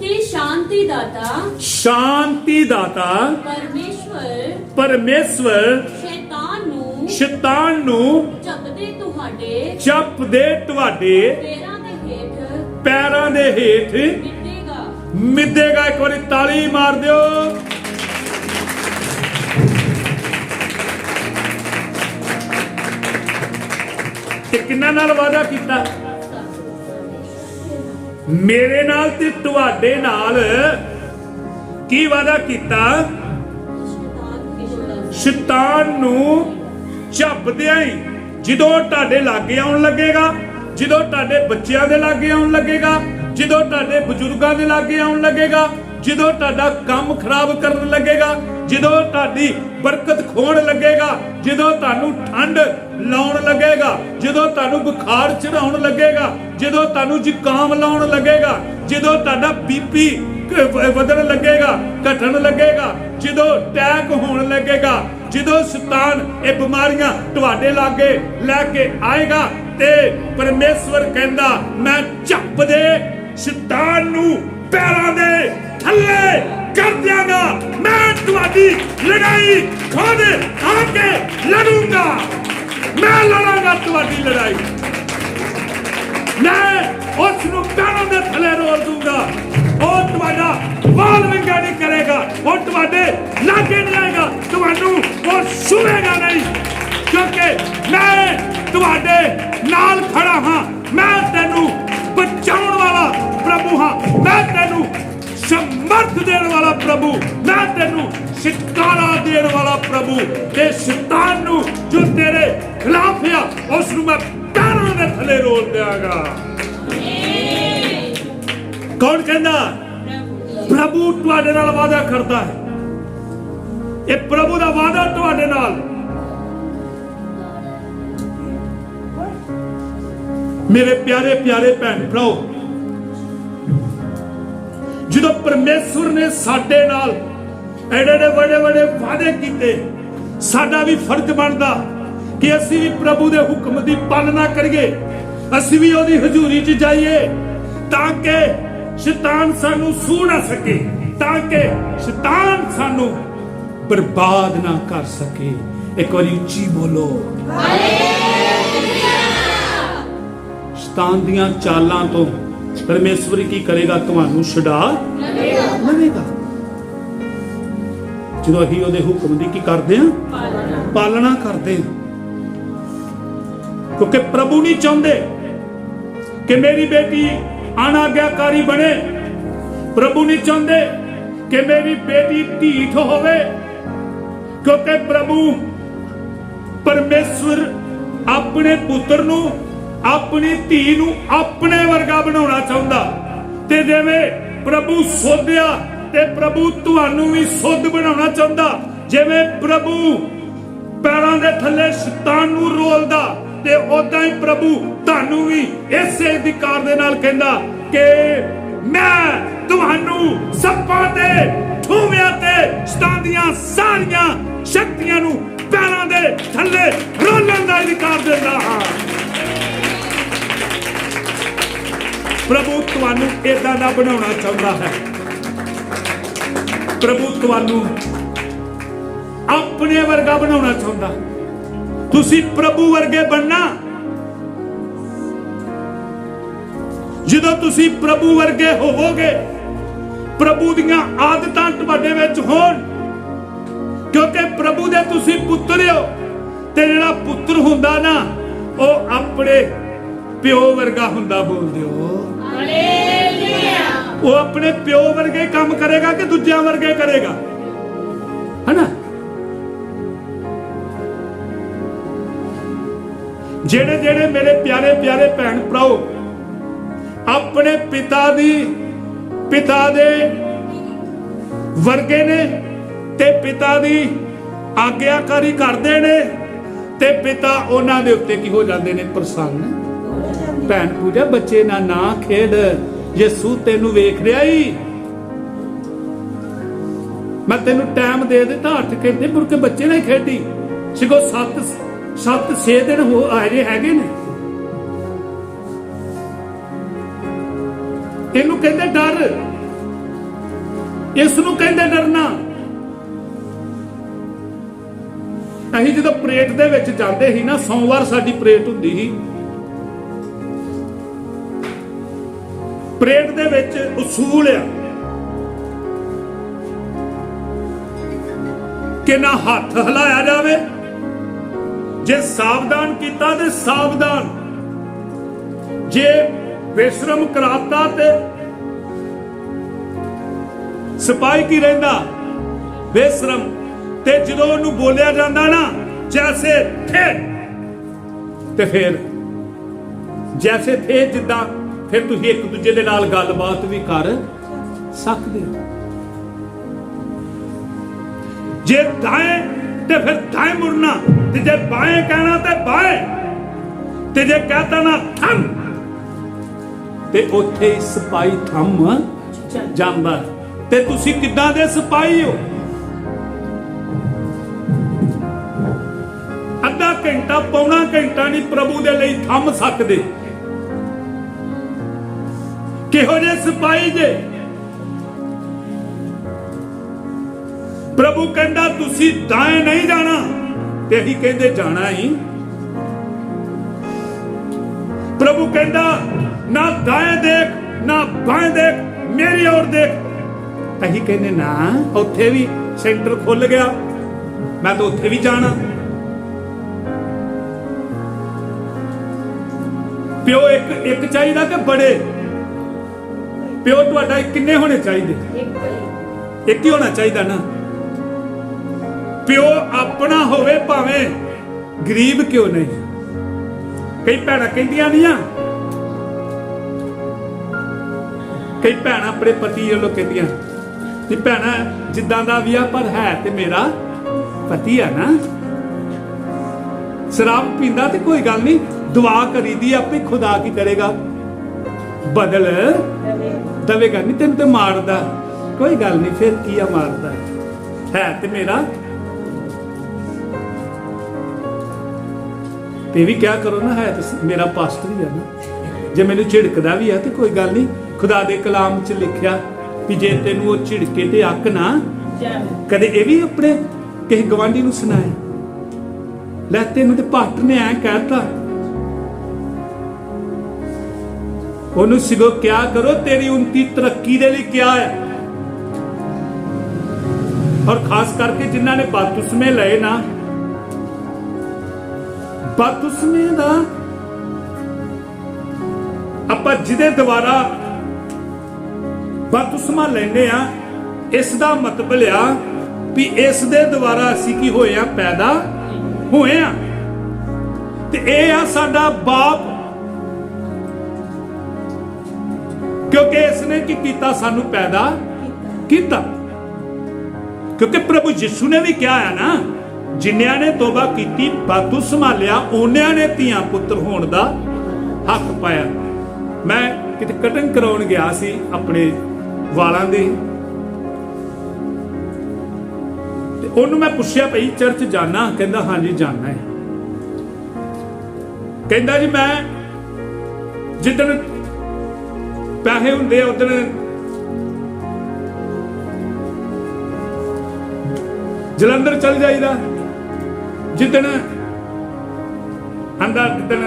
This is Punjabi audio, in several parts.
ਤੇ ਸ਼ਾਂਤੀ ਦਾਤਾ ਸ਼ਾਂਤੀ ਦਾਤਾ ਪਰਮੇਸ਼ਵਰ ਪਰਮੇਸ਼ਵਰ ਸ਼ੈਤਾਨ ਨੂੰ ਸ਼ੈਤਾਨ ਨੂੰ ਚੱਪਦੇ ਤੁਹਾਡੇ ਚੱਪਦੇ ਤੁਹਾਡੇ ਪੈਰਾਂ ਦੇ ਹੇਠ ਪੈਰਾਂ ਦੇ ਹੇਠ ਮਿੱਟੇਗਾ। ਮਿੱਦੇਗਾ ਇੱਕ ਵਾਰੀ ਤਾਲੀ ਮਾਰ ਦਿਓ। ਤੇ ਕਿੰਨਾ ਨਾਲ ਵਾਦਾ ਕੀਤਾ? ਮੇਰੇ ਨਾਲ ਤੇ ਤੁਹਾਡੇ ਨਾਲ ਕੀ ਵਾਦਾ ਕੀਤਾ? ਸ਼ੈਤਾਨ ਨੂੰ ਝੱਪਦਿਆਂ ਹੀ ਜਦੋਂ ਤੁਹਾਡੇ ਲਾਗੇ ਆਉਣ ਲੱਗੇਗਾ, ਜਦੋਂ ਤੁਹਾਡੇ ਬੱਚਿਆਂ ਦੇ ਲਾਗੇ ਆਉਣ ਲੱਗੇਗਾ, ਜਦੋਂ ਤੁਹਾਡੇ ਬਜ਼ੁਰਗਾਂ ਦੇ ਲਾਗੇ ਆਉਣ ਲੱਗੇਗਾ, ਜਦੋਂ ਤੁਹਾਡਾ ਕੰਮ ਖਰਾਬ ਕਰਨ ਲੱਗੇਗਾ, ਜਦੋਂ ਤੁਹਾਡੀ ਬਰਕਤ ਖੋਣ ਲੱਗੇਗਾ ਜਦੋਂ ਤੁਹਾਨੂੰ ਠੰਡ ਲਾਉਣ ਲੱਗੇਗਾ, ਜਦੋਂ ਤੁਹਾਨੂੰ ਬੁਖਾਰ ਚੜਾਉਣ ਲੱਗੇਗਾ, ਜਦੋਂ ਤੁਹਾਨੂੰ ਜ਼ੁਕਾਮ ਲਾਉਣ ਲੱਗੇਗਾ, ਜਦੋਂ ਤੁਹਾਡਾ ਬੀਪੀ ਵਧਣ ਲੱਗੇਗਾ, ਘਟਣ ਲੱਗੇਗਾ, ਜਦੋਂ ਟੈਕ ਹੋਣ ਲੱਗੇਗਾ, ਜਦੋਂ ਸ਼ੈਤਾਨ ਇਹ ਬਿਮਾਰੀਆਂ ਤੁਹਾਡੇ ਲਾਗੇ ਲੈ ਕੇ ਆਏਗਾ ਤੇ ਪਰਮੇਸ਼ਵਰ ਕਹਿੰਦਾ, ਮੈਂ ਝੱਪ ਦੇ ਸ਼ੈਤਾਨ ਨੂੰ ਪੈਰਾਂ ਦੇ ਥੱਲੇ ਕਰ ਦਿਆਂਗਾ ਮੈਂ ਤੁਹਾਡੀ ਲੜਾਈ ਖੁਦ ਆ ਕੇ ਲੜੂੰਗਾ। ਮੈਂ ਲੜਾਂਗਾ ਤੁਹਾਡੀ ਲੜਾਈ। ਮੈਂ ਉਸ ਨੂੰ ਪੈਰਾਂ ਦੇ ਥੱਲੇ ਰੋਲ ਦੂੰਗਾ। ਉਹ ਤੁਹਾਡਾ ਵਾਲ ਵਿੰਗਾ ਨਹੀਂ ਕਰੇਗਾ। ਉਹ ਤੁਹਾਡੇ ਲਾਗੇ ਨਹੀਂ ਆਏਗਾ। ਤੁਹਾਨੂੰ ਉਹ ਸੁਣੇਗਾ ਨਹੀਂ। ਕਿਉਂਕਿ ਮੈਂ ਤੁਹਾਡੇ ਨਾਲ ਖੜਾ ਹਾਂ। ਮੈਂ ਸਮਰਥ ਦੇਣ ਵਾਲਾ ਪ੍ਰਭੂ, ਮੈਂ ਤੈਨੂੰ ਛੁਟਕਾਰਾ ਦੇਣ ਵਾਲਾ ਪ੍ਰਭੂ, ਤੇ ਸ਼ੈਤਾਨ ਨੂੰ ਜੋ ਤੇਰੇ ਖਿਲਾਫ ਆ ਉਸ ਨੂੰ ਮੈਂ ਪੈਰਾਂ ਦੇ ਥੱਲੇ ਰੋਲ ਦਿਆਂਗਾ। ਕੌਣ ਕਹਿੰਦਾ? ਪ੍ਰਭੂ ਤੁਹਾਡੇ ਨਾਲ ਵਾਅਦਾ ਕਰਦਾ ਹੈ। ਇਹ ਪ੍ਰਭੂ ਦਾ ਵਾਅਦਾ ਤੁਹਾਡੇ ਨਾਲ। ਮੇਰੇ ਪਿਆਰੇ ਪਿਆਰੇ ਭੈਣ ਭਰਾਓ ਜਦੋਂ ਪਰਮੇਸ਼ਵਰ ਨੇ ਸਾਡੇ ਨਾਲ ਐਡੇ ਐਡੇ ਵੱਡੇ ਵੱਡੇ ਵਾਅਦੇ ਕੀਤੇ ਸਾਡਾ ਵੀ ਫਰਜ਼ ਬਣਦਾ ਕਿ ਅਸੀਂ ਵੀ ਪ੍ਰਭੂ ਦੇ ਹੁਕਮ ਦੀ ਪਾਲਣਾ ਕਰੀਏ ਅਸੀਂ ਵੀ ਉਹਦੀ ਹਜ਼ੂਰੀ 'ਚ ਜਾਈਏ ਤਾਂ ਕਿ ਸ਼ੈਤਾਨ ਸਾਨੂੰ ਸੂ ਨਾ ਸਕੇ ਤਾਂ ਕਿ ਸ਼ੈਤਾਨ ਸਾਨੂੰ ਬਰਬਾਦ ਨਾ ਕਰ ਸਕੇ। ਇੱਕ ਵਾਰੀ ਉੱਚੀ ਬੋਲੋ। ਸ਼ੈਤਾਨ ਦੀਆਂ ਚਾਲਾਂ ਤੋਂ ਪਰਮੇਸ਼ਵਰ ਕੀ ਕਰੇਗਾ, ਤੁਹਾਨੂੰ ਛੁਡਾ ਲਵੇਗਾ। ਜਦੋਂ ਅਸੀਂ ਉਹਦੇ ਹੁਕਮ ਦੀ ਕੀ ਕਰਦੇ ਹਾਂ? ਪਾਲਣਾ ਕਰਦੇ ਹਾਂ। ਕਿਉਂਕਿ ਪ੍ਰਭੂ ਨਹੀਂ ਚਾਹੁੰਦੇ ਕਿ ਮੇਰੀ ਬੇਟੀ ਅਨਾਗਿਆਕਾਰੀ ਬਣੇ। ਪ੍ਰਭੂ ਨਹੀਂ ਚਾਹੁੰਦੇ ਕਿ ਮੇਰੀ ਬੇਟੀ ਢੀਠ ਹੋਵੇ। ਕਿਉਂਕਿ ਪ੍ਰਭੂ ਪਰਮੇਸ਼ਵਰ ਆਪਣੇ ਪੁੱਤਰ ਨੂੰ ਆਪਣੀ ਧੀ ਨੂੰ ਆਪਣੇ ਵਰਗਾ ਬਣਾਉਣਾ ਚਾਹੁੰਦਾ। ਤੇ ਜਿਵੇਂ ਪ੍ਰਭੂ ਸੋਧਿਆ ਤੇ ਪ੍ਰਭੂ ਤੁਹਾਨੂੰ ਵੀ ਸੁੱਧ ਬਣਾਉਣਾ ਚਾਹੁੰਦਾ। ਜਿਵੇਂ ਪ੍ਰਭੂ ਪੈਰਾਂ ਦੇ ਥੱਲੇ ਸ਼ੈਤਾਨ ਨੂੰ ਰੋਲਦਾ ਤੇ ਉਦਾਂ ਹੀ ਪ੍ਰਭੂ ਤੁਹਾਨੂੰ ਵੀ ਇਸੇ ਅਧਿਕਾਰ ਦੇ ਨਾਲ ਕਹਿੰਦਾ ਕਿ ਮੈਂ ਤੁਹਾਨੂੰ ਸੱਪਾਂ ਤੇ, ਠੂਵਿਆਂ ਤੇ, ਸ਼ੈਤਾਨ ਦੀਆਂ ਸਾਰੀਆਂ ਸ਼ਕਤੀਆਂ ਨੂੰ ਪੈਰਾਂ ਦੇ ਥੱਲੇ ਰੋਲਣ ਦਾ ਅਧਿਕਾਰ ਦਿੰਦਾ ਹਾਂ। ਪ੍ਰਭੂ ਤੁਹਾਨੂੰ ਇਦਾਂ ਦਾ ਬਣਾਉਣਾ ਚਾਹੁੰਦਾ ਹੈ। ਪ੍ਰਭੂ ਤੁਹਾਨੂੰ ਆਪਣੇ ਵਰਗਾ ਬਣਾਉਣਾ ਚਾਹੁੰਦਾ। ਤੁਸੀਂ ਪ੍ਰਭੂ ਵਰਗੇ ਬਣਨਾ। ਜਦੋਂ ਤੁਸੀਂ ਪ੍ਰਭੂ ਵਰਗੇ ਹੋਵੋਗੇ, ਪ੍ਰਭੂ ਦੀਆਂ ਆਦਤਾਂ ਤੁਹਾਡੇ ਵਿੱਚ ਹੋਣ, ਕਿਉਂਕਿ ਪ੍ਰਭੂ ਦੇ ਤੁਸੀਂ ਪੁੱਤਰ ਹੋ, ਤੇ ਜਿਹੜਾ ਪੁੱਤਰ ਹੁੰਦਾ ਨਾ, ਉਹ ਆਪਣੇ ਪਿਓ ਵਰਗਾ ਹੁੰਦਾ ਬੋਲਦੇ ਹੋ। ਉਹ ਆਪਣੇ ਪਿਓ ਵਰਗੇ ਕੰਮ ਕਰੇਗਾ ਕਿ ਦੂਜਿਆਂ ਵਰਗੇ ਕਰੇਗਾ? ਹਨਾ? ਜਿਹੜੇ ਜਿਹੜੇ ਮੇਰੇ ਪਿਆਰੇ ਪਿਆਰੇ ਭੈਣ ਭਰਾਓ, ਆਪਣੇ ਪਿਤਾ ਦੀ, ਪਿਤਾ ਦੇ ਵਰਗੇ ਨੇ ਤੇ ਪਿਤਾ ਦੀ ਆਗਿਆਕਾਰੀ ਕਰਦੇ ਨੇ ਤੇ ਪਿਤਾ ਉਹਨਾਂ ਦੇ ਉੱਤੇ ਕੀ ਹੋ ਜਾਂਦੇ ਨੇ ਪ੍ਰਸੰਨ? ਭੈਣ ਪੂਜਾ, ਬੱਚੇ ਨਾਲ ਨਾ ਖੇਡ। ਯਿਸੂ ਤੈਨੂੰ ਵੇਖ ਰਿਹਾ ਈ। ਮੈਂ ਤੈਨੂੰ ਟਾਈਮ ਦੇ ਦਿੱਤਾ, ਹੱਥ ਖੇਡਦੇ, ਮੁੜ ਕੇ ਬੱਚੇ ਨਾਲ ਖੇਡੀ। ਸਿਗੋ 7 7 6 ਦਿਨ ਹੋ ਆਏ ਹੈਗੇ ਨੇ। ਇਹਨੂੰ ਕਹਿੰਦੇ ਡਰ। ਇਸ ਨੂੰ ਕਹਿੰਦੇ ਡਰਨਾ। ਅਸੀਂ ਜਦੋਂ ਪ੍ਰੇਟ ਦੇ ਵਿੱਚ ਜਾਂਦੇ ਸੀ ਨਾ, ਸੋਮਵਾਰ ਸਾਡੀ ਪ੍ਰੇਟ ਹੁੰਦੀ ਸੀ। ਪਰੇਡ ਦੇ ਵਿੱਚ ਉਸੂਲ ਆ ਕਿ ਨਾ ਹੱਥ ਹਿਲਾਇਆ ਜਾਵੇ, ਜੇ ਸਾਵਧਾਨ ਕੀਤਾ ਤੇ ਸਾਵਧਾਨ। ਜੇ ਬੇਸ਼ਰਮ ਕਰਾਤਾ ਤੇ ਸਿਪਾਹੀ ਕੀ ਰਹਿੰਦਾ? ਬੇਸ਼ਰਮ ਤੇ ਜਦੋਂ ਉਹਨੂੰ ਬੋਲਿਆ ਜਾਂਦਾ ਨਾ, ਜੈਸੇ ਥੇ, ਤੇ ਫਿਰ, ਜੈਸੇ ਥੇ ਜਿੱਦਾਂ ਫਿਰ ਤੁਸੀਂ ਇੱਕ ਦੂਜੇ ਦੇ ਨਾਲ ਗੱਲਬਾਤ ਵੀ ਕਰ ਸਕਦੇ ਹੋ। ਜੇ ਦਾਏ ਤੇ ਫਿਰ ਦਾਏ ਮੁੜਨਾ, ਤੇ ਜੇ ਬਾਏ ਕਹਿਣਾ ਤੇ ਬਾਏ, ਤੇ ਜੇ ਕਹਤਾ ਨਾ ਥੰਮ, ਤੇ ਉੱਥੇ ਹੀ ਸਪਾਈ ਥੰਮ ਜਾਂਦਾ ਤੇ ਤੁਸੀਂ ਕਿੱਦਾਂ ਦੇ ਸਪਾਈ ਹੋ? ਅੱਧਾ ਘੰਟਾ, ਪੌਣਾ ਘੰਟਾ ਨਹੀਂ ਪ੍ਰਭੂ ਦੇ ਲਈ ਥੰਮ ਸਕਦੇ। ਕਿਹੋ ਜਿਹੇ ਸਿਪਾਹੀ ਜੇ? ਪ੍ਰਭੂ ਕਹਿੰਦਾ, ਤੁਸੀਂ ਦਾਏ ਨਹੀਂ ਜਾਣਾ। ਤੇ ਅਸੀਂ ਕਹਿੰਦੇ, ਜਾਣਾ ਹੀ। ਪ੍ਰਭੂ ਕਹਿੰਦਾ, ਨਾ ਦਾਏ ਦੇਖ, ਨਾ ਬਾਏ ਦੇਖ, ਮੇਰੀ ਔਰ ਦੇਖ। ਅਸੀਂ ਕਹਿੰਦੇ, ਨਾ, ਉੱਥੇ ਵੀ ਸੈਂਟਰ ਖੁੱਲ ਗਿਆ। ਮੈਂ ਤਾਂ ਉੱਥੇ ਵੀ ਜਾਣਾ। ਪਿਓ, ਇੱਕ ਇੱਕ ਚਾਹੀਦਾ ਕਿ ਬੜੇ? ਪਿਓ ਤੁਹਾਡਾ ਕਿੰਨੇ ਹੋਣੇ ਚਾਹੀਦੇ? ਇੱਕ ਹੀ ਹੋਣਾ ਚਾਹੀਦਾ ਨਾ। ਪਿਓ ਆਪਣਾ ਹੋਵੇ ਭਾਵੇਂ ਗਰੀਬ ਕਿਉਂ ਨਹੀਂ। ਕਈ ਭੈਣਾਂ ਕਹਿੰਦੀਆਂ ਨਹੀਂ ਆ ਕਈ ਭੈਣਾਂ ਆਪਣੇ ਪਤੀ ਵੱਲੋਂ ਕਹਿੰਦੀਆਂ। ਕਿ ਭੈਣਾ ਜਿੱਦਾਂ ਦਾ ਵੀ ਆ ਪਰ ਹੈ ਤੇ ਮੇਰਾ ਪਤੀ ਆ ਨਾ। ਸ਼ਰਾਬ ਪੀਂਦਾ ਤੇ ਕੋਈ ਗੱਲ ਨਹੀਂ। ਦੁਆ ਕਰੀਦੀ ਆਪੇ ਖੁਦਾ ਕੀ ਕਰੇਗਾ। ਬਦਲ। ਦਵੇਗਾ ਨਹੀਂ ਤੈਨੂੰ ਤੇ ਮਾਰਦਾ। ਕੋਈ ਗੱਲ ਨਹੀਂ ਫਿਰ ਕੀ ਆ ਮਾਰਦਾ? ਹੈ ਤੇ ਮੇਰਾ। ਤੇ ਵੀ ਕਿਆ ਕਰੋ ਨਾ, ਹੈ ਤੇ ਮੇਰਾ ਪਾਸਟਰ ਹੀ ਆ ਨਾ। ਜੇ ਮੈਨੂੰ ਝਿੜਕਦਾ ਵੀ ਆ ਤੇ ਕੋਈ ਗੱਲ ਨਹੀਂ ਖੁਦਾ ਦੇ ਕਲਾਮ 'ਚ ਲਿਖਿਆ ਵੀ ਜੇ ਤੈਨੂੰ ਉਹ ਝਿੜਕੇ ਤੇ ਅੱਕ ਨਾ, ਕਦੇ ਇਹ ਵੀ ਆਪਣੇ ਕਿਸੇ ਗਵਾਂਢੀ ਨੂੰ ਸੁਣਾਇਆ ਲੈ ਤੈਨੂੰ ਤੇ ਪਾਸਟਰ ਨੇ ਐ ਕਹਿਤਾ ਉਹਨੂੰ ਸਿਗੋ ਕਿਆ ਕਰੋ ਤੇਰੀ ਉਨਤੀ ਤਰੱਕੀ ਦੇ ਲਈ ਕਿਆ ਹੈ ਔਰ ਖਾਸ ਕਰਕੇ ਜਿਨ੍ਹਾਂ ਨੇ ਬਦਤੁਸਮੇ ਲਏ ਨਾ ਬਦਤੁਸਮੇ ਦਾ ਆਪਾਂ ਜਿਹਦੇ ਦੁਆਰਾ ਬਦਤੁਸਮਾ ਲੈਂਦੇ ਆ ਇਸ ਦਾ ਮਤਲਬ ਆ ਵੀ ਇਸ ਦੇ ਦੁਆਰਾ ਅਸੀਂ ਕੀ ਹੋਏ ਆ ਪੈਦਾ ਹੋਏ ਆ ਤੇ ਇਹ ਆ ਸਾਡਾ ਬਾਪ ਕਿਉਂਕਿ ਇਸ ਨੇ ਕੀ ਕੀਤਾ ਸਾਨੂੰ ਪੈਦਾ ਕੀਤਾ? ਕਿਉਂਕਿ ਪ੍ਰਭੂ ਯਿਸੂ ਨੇ ਵੀ ਕਿਹਾ ਹੈ ਨਾ ਜਿਨ੍ਹਾਂ ਨੇ ਤੋਬਾ ਕੀਤੀ ਬਾਤੂ ਸੰਭਾਲਿਆ, ਉਹਨਿਆਂ ਨੇ ਧੀਆਂ ਪੁੱਤਰ ਹੋਣ ਦਾ ਹੱਕ ਪਾਇਆ। ਮੈਂ ਕਿਤੇ ਕਟਿੰਗ ਕਰਾਉਣ ਗਿਆ ਸੀ ਆਪਣੇ ਵਾਲਾਂ ਦੀ। ਤੇ ਉਹਨੂੰ ਮੈਂ ਪੁੱਛਿਆ ਭਈ, ਚਰਚ ਜਾਣਾ? ਕਹਿੰਦਾ, ਹਾਂਜੀ, ਜਾਣਾ ਹੈ। ਕਹਿੰਦਾ ਜੀ, ਮੈਂ ਜਿੱਦਣ ਪੈਸੇ ਹੁੰਦੇ ਆ ਉਦੋਂ ਜਲੰਧਰ ਚਲ ਜਾਈਦਾ। ਜਿੱਦਣ ਆਂਦਾ ਜਿੱਦਣ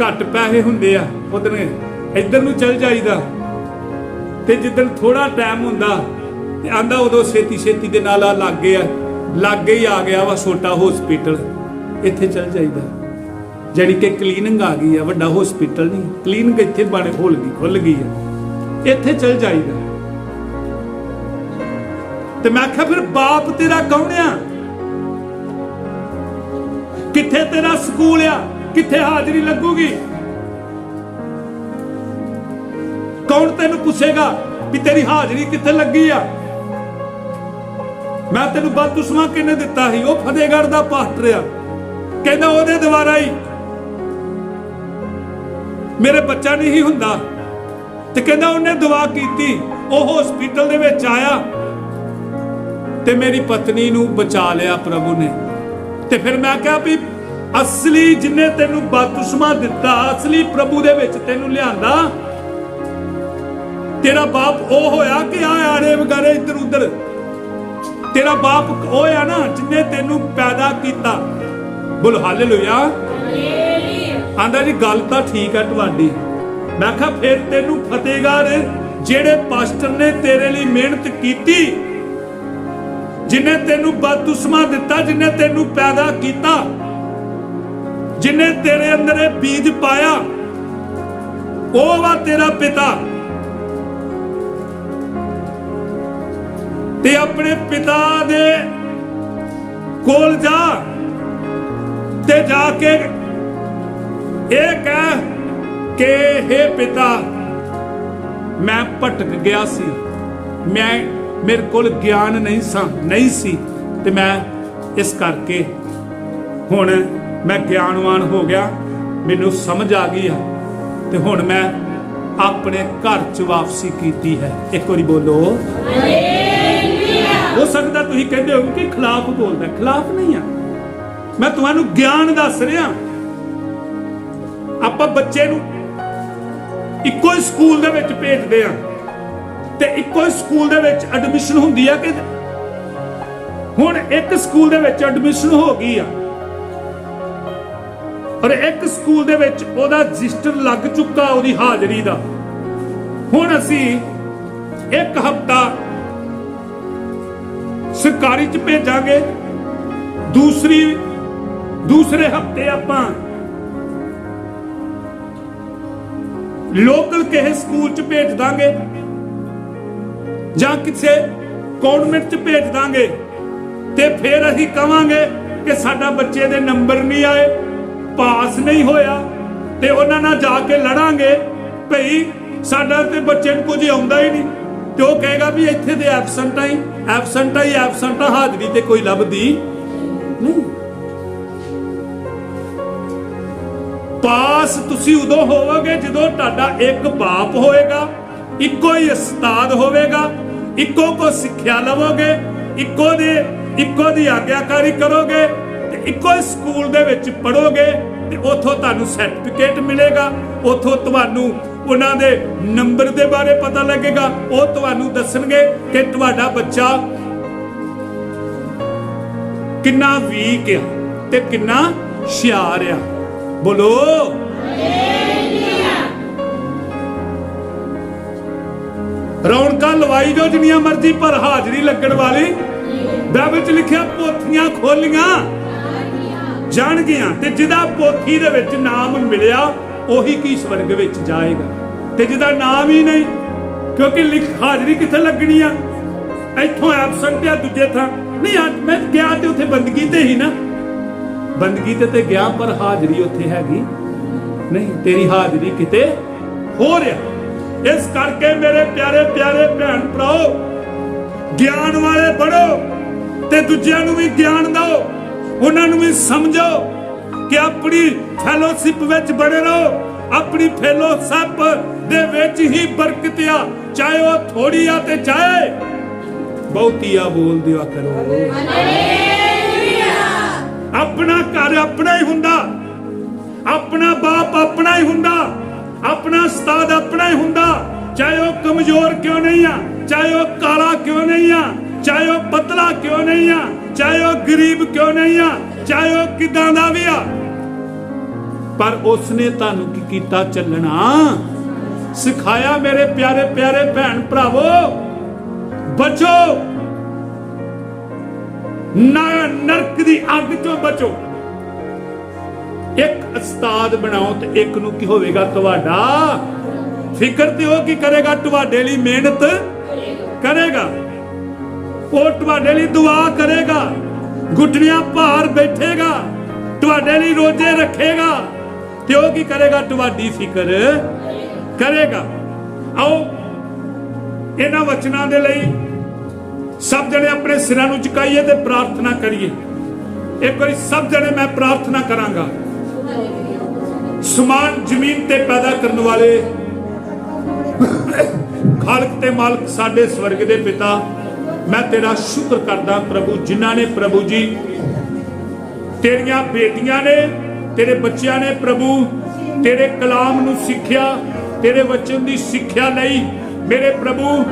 ਘੱਟ ਪੈਸੇ ਹੁੰਦੇ ਆ ਉਦੋਂ ਇੱਧਰ ਨੂੰ ਚਲ ਜਾਈਦਾ। ਤੇ ਜਿੱਦਣ ਥੋੜਾ ਟਾਈਮ ਹੁੰਦਾ, ਤੇ ਆਂਦਾ ਉਦੋਂ ਛੇਤੀ ਛੇਤੀ ਦੇ ਨਾਲ ਆ ਲੱਗ ਗਿਆ ਲਾਗੇ ਹੀ ਆ ਗਿਆ ਵਾ ਛੋਟਾ ਹਸਪੀਟਲ ਇੱਥੇ ਚਲ ਜਾਈਦਾ। ਜਿਹੜੀ ਕਿ ਕਲੀਨਿੰਗ ਆ ਗਈ ਆ, ਵੱਡਾ ਹਸਪੀਟਲ ਨਹੀਂ ਕਲੀਨਿੰਗ ਇੱਥੇ ਬਣ ਖੁੱਲ ਗਈ ਖੁੱਲ ਗਈ ਆ। ਇੱਥੇ ਚਲ ਜਾਈਦਾ। ਤੇ ਮੈਂ ਆਖਿਆ, ਫਿਰ ਬਾਪ ਤੇਰਾ ਕੌਣ ਆ? ਕਿੱਥੇ ਤੇਰਾ ਸਕੂਲ ਆ? ਕਿੱਥੇ ਹਾਜ਼ਰੀ ਲੱਗੂਗੀ? ਕੌਣ ਤੈਨੂੰ ਪੁੱਛੇਗਾ ਵੀ ਤੇਰੀ ਹਾਜ਼ਰੀ ਕਿੱਥੇ ਲੱਗੀ ਆ? ਮੈਂ ਤੈਨੂੰ ਬਦਦੁਸਮਾ ਕਿਹਨੇ ਦਿੱਤਾ ਸੀ? ਉਹ ਫਤਿਹਗੜ੍ਹ ਦਾ ਪਾਸਟਰ ਆ। ਕਹਿੰਦਾ, ਉਹਦੇ ਦੁਆਰਾ ਹੀ ਮੇਰੇ ਬੱਚਾ ਨਹੀਂ ਹੁੰਦਾ। ਤੇ ਕਹਿੰਦਾ ਉਹਨੇ ਦੁਆ ਕੀਤੀ, ਉਹ ਹਸਪੀਟਲ ਦੇ ਵਿੱਚ ਆਇਆ ਤੇ ਮੇਰੀ ਪਤਨੀ ਨੂੰ ਬਚਾ ਲਿਆ ਪ੍ਰਭੂ ਨੇ। ਤੇ ਫਿਰ ਮੈਂ ਕਿਹਾ ਵੀ ਅਸਲੀ ਜਿਨੇ ਤੈਨੂੰ ਬਦਦੁਸ਼ਮਾ ਦਿੱਤਾ, ਅਸਲੀ ਪ੍ਰਭੂ ਦੇ ਵਿੱਚ ਤੈਨੂੰ ਲਿਆਂਦਾ, ਤੇਰਾ ਬਾਪ ਉਹ ਹੋਇਆ ਕਿ ਆ ਆਰੇ ਵਗਾਰੇ ਇੱਧਰ ਉੱਧਰ। ਤੇਰਾ ਬਾਪ ਉਹ ਆ ਨਾ ਜਿਨੇ ਤੈਨੂੰ ਪੈਦਾ ਕੀਤਾ। ਬੋਲ, ਹਾਲੇਲੂਇਆ। ਆਂਦਾ ਜੀ, ਗੱਲ ਤਾਂ ਠੀਕ ਹੈ ਤੁਹਾਡੀ। ਮੈਂ ਕਿਹਾ, ਫਿਰ ਤੈਨੂੰ ਫਤਿਹਗੜ੍ਹ, ਜਿਹੜੇ ਪਾਸਟਰ ਨੇ ਤੇਰੇ ਲਈ ਮਿਹਨਤ ਕੀਤੀ, ਜਿਨੇ ਤੈਨੂੰ ਬਦਦੁਸਮਾ ਦਿੱਤਾ, ਜਿਨੇ ਤੈਨੂੰ ਪੈਦਾ ਕੀਤਾ, ਜਿਨੇ ਤੇਰੇ ਅੰਦਰ ਇਹ ਬੀਜ ਪਾਇਆ, ਉਹ ਵਾ ਤੇਰਾ ਪਿਤਾ। ਤੇ ਆਪਣੇ ਪਿਤਾ ਦੇ ਕੋਲ ਜਾ, ਤੇ ਜਾ ਕੇ ਇਹ ਕਹਿ ਕਿ हे ਪਿਤਾ ਮੈਂ ਭਟਕ ਗਿਆ ਸੀ। ਮੈਂ ਮੇਰੇ ਕੋਲ ਗਿਆਨ ਨਹੀਂ ਸਾਂ ਨਹੀਂ ਸੀ ਤੇ ਮੈਂ ਇਸ ਕਰਕੇ ਹੁਣ ਮੈਂ ਗਿਆਨਵਾਨ ਹੋ ਗਿਆ। ਮੈਨੂੰ ਸਮਝ ਆ ਗਈ ਆ ਤੇ ਹੁਣ ਮੈਂ ਆਪਣੇ ਘਰ ਚ ਵਾਪਸੀ ਕੀਤੀ ਹੈ। ਇੱਕ ਵਾਰੀ ਬੋਲੋ। ਹੋ ਸਕਦਾ ਤੁਸੀਂ ਕਹਿੰਦੇ ਹੋ ਕਿ ਖਿਲਾਫ ਬੋਲਦਾ ਖਿਲਾਫ ਨਹੀਂ ਆ। ਮੈਂ ਤੁਹਾਨੂੰ ਗਿਆਨ ਦੱਸ ਰਿਹਾ। ਆਪਾਂ ਬੱਚੇ ਨੂੰ ਇੱਕੋ ਹੀ ਸਕੂਲ ਦੇ ਵਿੱਚ ਭੇਜਦੇ ਆ ਤੇ ਇੱਕੋ ਹੀ ਸਕੂਲ ਦੇ ਵਿੱਚ ਐਡਮਿਸ਼ਨ ਹੁੰਦੀ ਆ ਕਿ ਹੁਣ ਇੱਕ ਸਕੂਲ ਦੇ ਵਿੱਚ ਐਡਮਿਸ਼ਨ ਹੋ ਗਈ ਆ। ਔਰ ਇੱਕ ਸਕੂਲ ਦੇ ਵਿੱਚ ਉਹਦਾ ਰਜਿਸਟਰ ਲੱਗ ਚੁੱਕਾ ਉਹਦੀ ਹਾਜ਼ਰੀ ਦਾ। ਹੁਣ ਅਸੀਂ ਇੱਕ ਹਫਤਾ ਸਰਕਾਰੀ ਚ ਭੇਜਾਂਗੇ, ਦੂਸਰੀ, ਦੂਸਰੇ ਹਫ਼ਤੇ ਆਪਾਂ ਲੋਕਲ ਕਿਸੇ ਸਕੂਲ ਚ ਭੇਜ ਦਾਂਗੇ ਜਾਂ ਕਿਸੇ ਕਨਵੈਂਟ ਚ ਭੇਜ ਦਾਂਗੇ ਤੇ ਫਿਰ ਅਸੀਂ ਕਵਾਂਗੇ ਕਿ ਸਾਡਾ ਬੱਚੇ ਦੇ ਨੰਬਰ ਨਹੀਂ ਆਏ, ਪਾਸ ਨਹੀਂ ਹੋਇਆ ਤੇ ਉਹਨਾਂ ਨਾਲ ਜਾ ਕੇ ਲੜਾਂਗੇ ਭਈ ਸਾਡਾ ਤੇ ਬੱਚੇ ਨੂੰ ਕੁਝ ਆਉਂਦਾ ਹੀ ਨਹੀਂ। ਤੇ ਉਹ ਕਹੇਗਾ ਵੀ ਇੱਥੇ ਦੇ ਐਬਸੈਂਟ ਆਈ ਐਬਸੈਂਟ ਆਈ ਐਬਸੈਂਟ ਹਾਜ਼ਰੀ ਤੇ ਕੋਈ ਲੱਭਦੀ ਪਾਸ ਤੁਸੀਂ ਉਦੋਂ ਹੋਵੋਗੇ ਜਦੋਂ ਤੁਹਾਡਾ ਇੱਕ ਬਾਪ ਹੋਏਗਾ, ਇੱਕੋ ਹੀ ਉਸਤਾਦ ਹੋਵੇਗਾ, ਇੱਕੋ ਕੋ ਸਿੱਖਿਆ ਲਵੋਗੇ, ਇੱਕੋ ਦੇ, ਇੱਕੋ ਦੀ ਆਗਿਆਕਾਰੀ ਕਰੋਗੇ ਤੇ ਇੱਕੋ ਹੀ ਸਕੂਲ ਦੇ ਵਿੱਚ ਪੜੋਗੇ ਤੇ ਉਥੋਂ ਤੁਹਾਨੂੰ ਸਰਟੀਫਿਕੇਟ ਮਿਲੇਗਾ, ਉਥੋਂ ਤੁਹਾਨੂੰ ਉਹਨਾਂ ਦੇ ਨੰਬਰ ਦੇ ਬਾਰੇ ਪਤਾ ਲੱਗੇਗਾ, ਉਹ ਤੁਹਾਨੂੰ ਦੱਸਣਗੇ ਕਿ ਤੁਹਾਡਾ ਬੱਚਾ ਕਿੰਨਾ ਵੀਕ ਆ ਤੇ ਕਿੰਨਾ ਹੁਸ਼ਿਆਰ ਆ। ਬੋਲੋ। ਰੌਣਕਾਂ ਲਵਾਈ ਜੋ ਜਿੰਨੀਆਂ ਮਰਜ਼ੀ, ਪਰ ਹਾਜ਼ਰੀ ਲੱਗਣ ਵਾਲੀ ਬਾਈਬਲ ਵਿੱਚ ਲਿਖਿਆ ਪੋਥੀਆਂ ਖੋਲੀਆਂ ਜਾਣਗੀਆਂ ਤੇ ਜਿਹਦਾ ਪੋਥੀ ਦੇ ਵਿੱਚ ਨਾਮ ਮਿਲਿਆ, ਉਹੀ ਕੀ ਸਵਰਗ ਵਿੱਚ ਜਾਏਗਾ। ਤੇ ਜਿਹਦਾ ਨਾਮ ਹੀ ਨਹੀਂ, ਕਿਉਂਕਿ ਲਿਖ ਹਾਜ਼ਰੀ ਕਿੱਥੇ ਲੱਗਣੀ ਆ? ਇੱਥੋਂ ਐਬਸੈਂਟ ਆ ਦੂਜੇ ਥਾਂ। ਨਹੀਂ, ਅੱਜ ਮੈਂ ਗਿਆ ਤੇ ਉੱਥੇ ਬੰਦਗੀ ਤੇ ਹੀ ਨਾ। ਬੰਦਗੀ ਤੇ ਤੇ ਗਿਆ, ਪਰ ਹਾਜ਼ਰੀ ਉੱਥੇ ਹੈਗੀ। ਨਹੀਂ, ਤੇਰੀ ਹਾਜ਼ਰੀ ਕਿਤੇ ਹੋ ਰਿਹਾ। ਇਸ ਕਰਕੇ ਮੇਰੇ ਪਿਆਰੇ ਪਿਆਰੇ ਭੈਣ ਭਰਾਓ, ਗਿਆਨ ਵਾਲੇ ਬਣੋ ਤੇ ਦੂਜਿਆਂ ਨੂੰ ਵੀ ਗਿਆਨ ਦਿਓ, ਉਹਨਾਂ ਨੂੰ ਵੀ ਸਮਝੋ ਕਿ ਆਪਣੀ ਫੈਲੋਸ਼ਿਪ ਵਿੱਚ ਬਣੇ ਰਹੋ। ਆਪਣੀ ਫੈਲੋਸ਼ਿਪ ਦੇ ਵਿੱਚ ਹੀ ਬਰਕਤ ਆ, ਚਾਹੇ ਉਹ ਥੋੜੀ ਆ ਤੇ ਚਾਹੇ ਬਹੁਤੀ ਆ ਬੋਲ ਦਿਆ ਕਰੋ ਆਪਣਾ ਘਰ ਆਪਣਾ ਹੀ ਹੁੰਦਾ। ਆਪਣਾ ਬਾਪ ਆਪਣਾ ਹੀ ਹੁੰਦਾ। ਆਪਣਾ ਉਸਤਾਦ ਆਪਣਾ ਹੀ ਹੁੰਦਾ। ਚਾਹੇ ਉਹ ਕਮਜ਼ੋਰ ਕਿਉਂ ਨਹੀਂ ਆ, ਚਾਹੇ ਉਹ ਕਾਲਾ ਕਿਉਂ ਨਹੀਂ ਆ, ਚਾਹੇ ਉਹ ਪਤਲਾ ਕਿਉਂ ਨਹੀਂ ਆ, ਚਾਹੇ ਉਹ ਗਰੀਬ ਕਿਉਂ ਨਹੀਂ ਆ, ਚਾਹੇ ਉਹ ਕਿਦਾਂ ਦਾ ਵੀ ਆ। ਪਰ ਉਸਨੇ ਤੁਹਾਨੂੰ ਕੀ ਕੀਤਾ ਚੱਲਣਾ? ਸਿਖਾਇਆ ਮੇਰੇ ਪਿਆਰੇ ਪਿਆਰੇ ਭੈਣ ਭਰਾਵੋ, ਬਚੋ ਨਰਕ ਦੀ ਅੱਗ ਤੋਂ ਬਚੋ। ਇੱਕ ਉਸਤਾਦ ਬਣਾਓ ਤੇ ਇੱਕ ਨੂੰ ਕੀ ਹੋਵੇਗਾ ਤੁਹਾਡਾ? ਫਿਕਰ ਤੇ ਉਹ ਕੀ ਕਰੇਗਾ? ਤੁਹਾਡੇ ਲਈ ਮਿਹਨਤ ਕਰੇਗਾ। ਉਹ ਤੁਹਾਡੇ ਲਈ ਦੁਆ ਕਰੇਗਾ। ਗੁੱਟਣੀਆਂ ਭਾਰ ਬੈਠੇਗਾ। ਤੁਹਾਡੇ ਲਈ ਰੋਜ਼ੇ ਰੱਖੇਗਾ। ਤੇ ਉਹ ਕੀ ਕਰੇਗਾ? ਤੁਹਾਡੀ ਫਿਕਰ ਕਰੇਗਾ। ਆਓ, ਇਹਨਾਂ ਵਚਨਾਂ ਦੇ ਲਈ ਸਭ ਜਣੇ ਆਪਣੇ ਸਿਰਾਂ ਨੂੰ ਝੁਕਾਈਏ ਤੇ ਪ੍ਰਾਰਥਨਾ ਕਰੀਏ। ਇੱਕ ਵਾਰੀ ਸਭ ਜਣੇ ਮੈਂ ਪ੍ਰਾਰਥਨਾ ਕਰਾਂਗਾ। ਸਮਾਨ ਜ਼ਮੀਨ ਤੇ ਪੈਦਾ ਕਰਨ ਵਾਲੇ, ਖਾਲਕ ਤੇ ਮਾਲਕ ਸਾਡੇ ਸਵਰਗ ਦੇ ਪਿਤਾ, ਮੈਂ ਤੇਰਾ ਸ਼ੁਕਰ ਕਰਦਾ ਪ੍ਰਭੂ, ਜਿਨ੍ਹਾਂ ਨੇ ਪ੍ਰਭੂ ਜੀ, ਤੇਰੀਆਂ ਬੇਟੀਆਂ ਨੇ, ਤੇਰੇ ਬੱਚਿਆਂ ਨੇ ਪ੍ਰਭੂ, ਤੇਰੇ ਕਲਾਮ ਨੂੰ ਸਿੱਖਿਆ, ਤੇਰੇ ਵਚਨ ਦੀ ਸਿੱਖਿਆ ਲਈ ਮੇਰੇ ਪ੍ਰਭੂ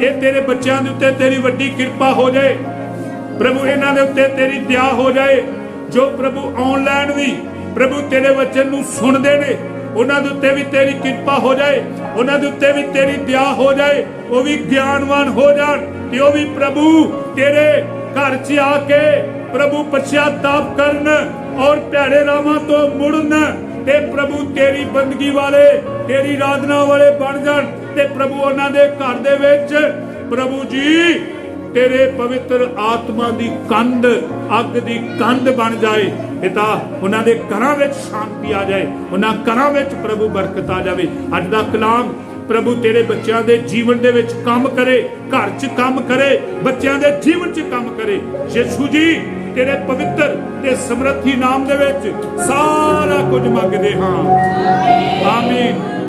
ਇਹ ਤੇਰੇ ਬੱਚਿਆਂ ਦੇ ਉੱਤੇ ਤੇਰੀ ਵੱਡੀ ਕਿਰਪਾ ਹੋ ਜਾਏ। ਪ੍ਰਭੂ, ਇਹਨਾਂ ਦੇ ਉੱਤੇ ਤੇਰੀ ਦਇਆ ਹੋ ਜਾਏ। ਜੋ ਪ੍ਰਭੂ ਆਨਲਾਈਨ ਵੀ ਪ੍ਰਭੂ ਤੇਰੇ ਵਚਨ ਨੂੰ ਸੁਣਦੇ ਨੇ, ਉਹਨਾਂ ਦੇ ਉੱਤੇ ਵੀ ਤੇਰੀ ਕਿਰਪਾ ਹੋ ਜਾਏ। ਉਹਨਾਂ ਦੇ ਉੱਤੇ ਵੀ ਤੇਰੀ ਦਇਆ ਹੋ ਜਾਏ। ਉਹ ਵੀ ਗਿਆਨਵਾਨ ਹੋ ਜਾਣ ਤੇ ਉਹ ਵੀ ਪ੍ਰਭੂ ਤੇਰੇ ਘਰ 'ਚ ਆ ਕੇ ਪ੍ਰਭੂ ਪਛਤਾਪ ਕਰਨ ਔਰ ਭੈੜੇ ਰਾਵਾਂ ਤੋਂ ਮੁੜਨ ਤੇ ਪ੍ਰਭੂ ਤੇਰੀ ਬੰਦਗੀ ਵਾਲੇ ਤੇਰੀ ਆਰਾਧਨਾ ਵਾਲੇ ਬਣ ਜਾਣ ਤੇ ਪ੍ਰਭੂ ਉਹਨਾਂ ਦੇ ਘਰ ਦੇ ਵਿੱਚ, ਪ੍ਰਭੂ ਜੀ, ਤੇਰੇ ਪਵਿੱਤਰ ਆਤਮਾ ਦੀ ਕੰਧ, ਅੱਗ ਦੀ ਕੰਧ ਬਣ ਜਾਏ ਪਿਤਾ ਉਹਨਾਂ ਦੇ ਘਰਾਂ ਵਿੱਚ ਸ਼ਾਂਤੀ ਆ ਜਾਏ, ਉਹਨਾਂ ਘਰਾਂ ਵਿੱਚ ਪ੍ਰਭੂ ਬਰਕਤ ਆ ਜਾਵੇ। ਅੱਜ ਦਾ ਕਲਾਮ ਪ੍ਰਭੂ ਤੇਰੇ ਬੱਚਿਆਂ ਦੇ ਜੀਵਨ ਦੇ ਵਿੱਚ ਕੰਮ ਕਰੇ, ਘਰ 'ਚ ਕੰਮ ਕਰੇ, ਬੱਚਿਆਂ ਦੇ ਜੀਵਨ 'ਚ ਕੰਮ ਕਰੇ। ਯਿਸੂ ਜੀ, ਤੇਰੇ ਪਵਿੱਤਰ ਤੇ ਸਮਰੱਥੀ ਨਾਮ ਦੇ ਵਿੱਚ ਸਾਰਾ ਕੁਝ ਮੰਗਦੇ ਹਾਂ। ਆਮੀਨ।